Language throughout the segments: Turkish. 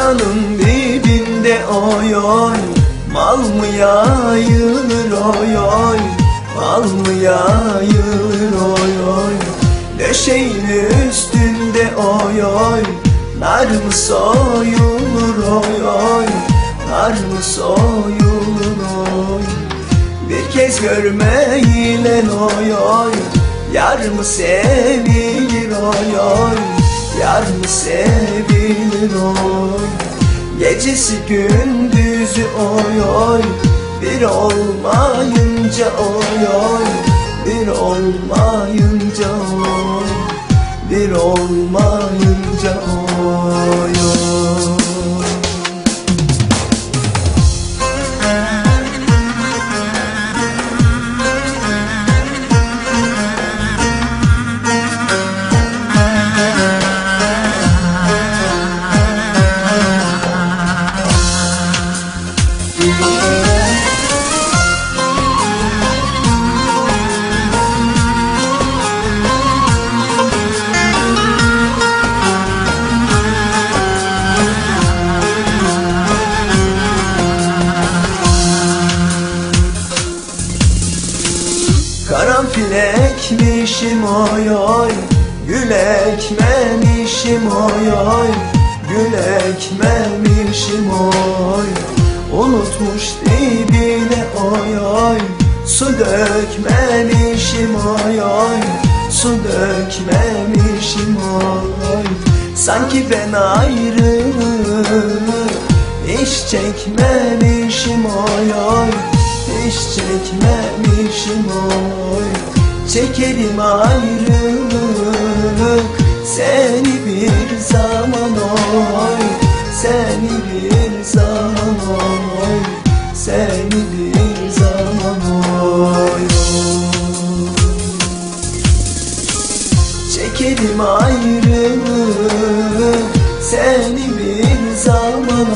Kayanın dibinde oy oy. Mal mı yayılır oy oy? Mal mı yayılır oy oy? Döşeğin üstünde oy oy. Nar mı soyulur oy oy? Nar mı soyulur oy? Bir kez görmeyle oy oy. Yar mı sevilir oy oy? Yar mı sevilir oy. Gecesi gündüzü oy oy. Bir olmayınca oy oy. Bir olmayınca oy. Bir olmayınca oy oy Karanfil ekmişim oy oy. Gül ekmemişim oy oy. Gül ekmemişim oy Unutmuş dibine oy oy. Su dökmemişim oy oy. Su dökmemişim oy Sanki ben ayrılık. Hiç çekmemişim oy oy. Hiç çekmemişim oy. Çekerim ayrılık. Seni Seni bir zaman oy Çekerim ayrılık Seni bir zaman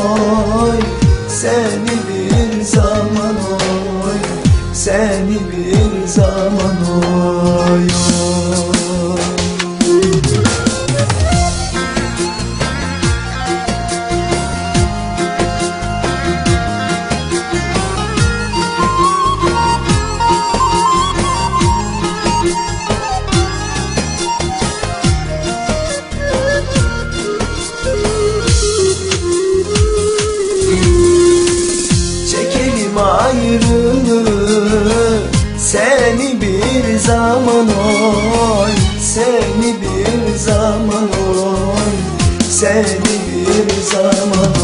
oy Seni bir zaman oy Seni bir zaman oy bir zaman